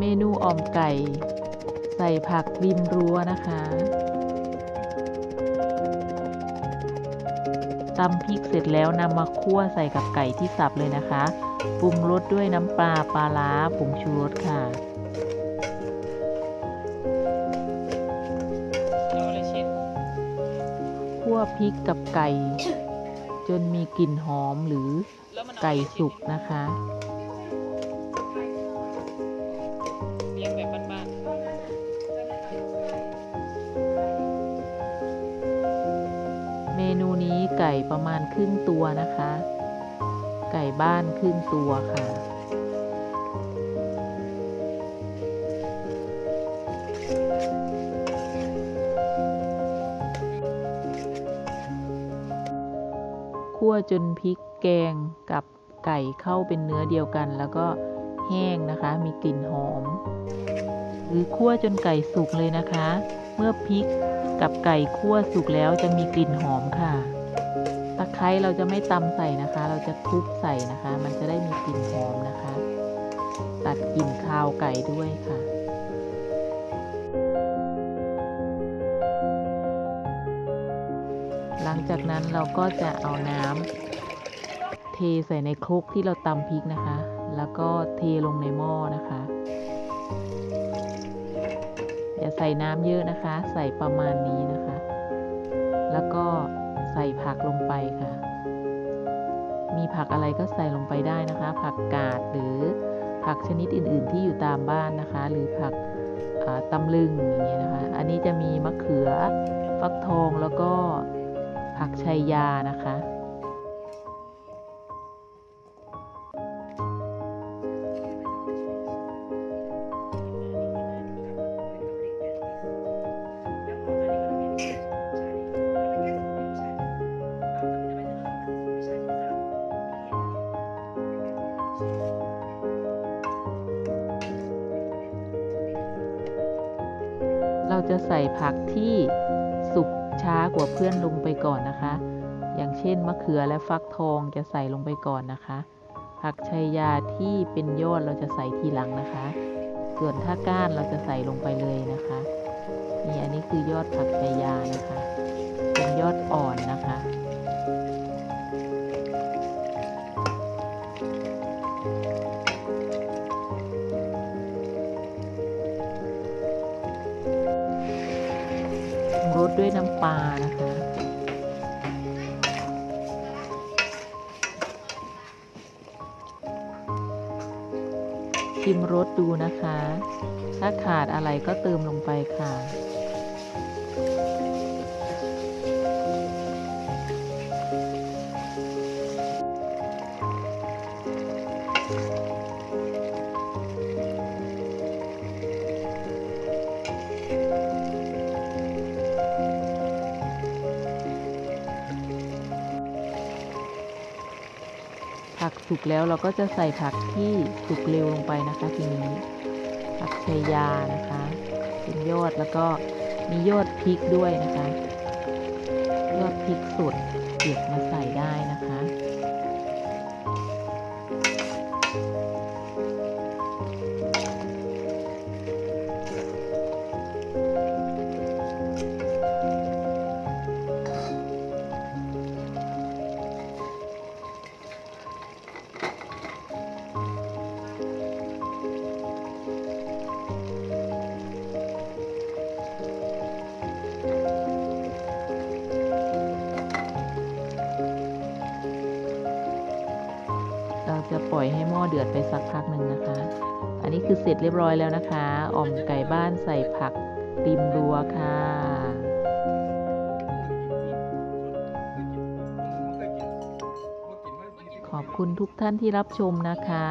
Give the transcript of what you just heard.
เมนูอ่อมไก่ ใส่ผักริมรั้วนะคะตำพริกเสร็จแล้วนำมาคั่วใส่กับไก่ที่สับเลยนะคะ ปรุงรสด้วยน้ำปลาปลาล้าผงชูรสค่ะเอาอะไรเช็ดคั่วพริกกับไก่ จนมีกลิ่นหอมหรือแล้วมันเอาไก่อะไรเช็ดสุกนะคะ ไก่ประมาณครึ่งตัวนะคะ ไก่บ้านครึ่งตัวค่ะ คั่วจนพริกแกงกับไก่เข้าเป็นเนื้อเดียวกัน แล้วก็แห้งนะคะ มีกลิ่นหอม หรือคั่วจนไก่สุกเลยนะคะ เมื่อพริกกับไก่คั่วสุกแล้วจะมีกลิ่นหอมค่ะ ตะไคร้เราจะไม่ตำใส่นะคะ เราจะทุบใส่นะคะ มันจะได้มีกลิ่นหอมนะคะ ตัดกลิ่นคาวไก่ด้วยค่ะหลังจากนั้นเราก็จะเอาน้ำเทใส่ในครกที่เราตำพริกนะคะ แล้วก็เทลงในหม้อนะคะ อย่าใส่น้ำเยอะนะคะ ใส่ประมาณนี้นะคะ แล้วก็ ใส่ผักลงไปค่ะ มีผักอะไรก็ใส่ลงไปได้นะคะ ผักกาดหรือผักชนิดอื่น ๆ ที่อยู่ตามบ้านนะคะ หรือผักตำลึงอย่างเงี้ยนะคะ อันนี้จะมีมะเขือฟักทองแล้วก็ผักชัยยานะคะ เราจะใส่ผักที่สุกช้ากว่าเพื่อนลงไปก่อนนะคะ อย่างเช่นมะเขือและฟักทองจะใส่ลงไปก่อนนะคะ ผักชัยยาที่เป็นยอดเราจะใส่ทีหลังนะคะ ส่วนถ้าก้านเราจะใส่ลงไปเลยนะคะ นี่อันนี้คือยอดผักชัยยานะคะ ด้วยน้ำปลานะคะ ชิมรสดูนะคะ ถ้าขาดอะไรก็เติมลงไปค่ะ ผักสุกแล้วเราก็จะใส่ผักที่สุกเร็วลงไปนะคะทีนี้ ผักชายานะคะ เป็นยอดแล้วก็มียอดพริกด้วยนะคะยอดพริกสดเก็บมาใส่ได้นะคะ เดือดไปสักพักหนึ่งนะคะ อันนี้คือเสร็จเรียบร้อยแล้วนะคะ อ่อมไก่บ้านใส่ผักติมรัวค่ะขอบคุณทุกท่านที่รับชมนะคะ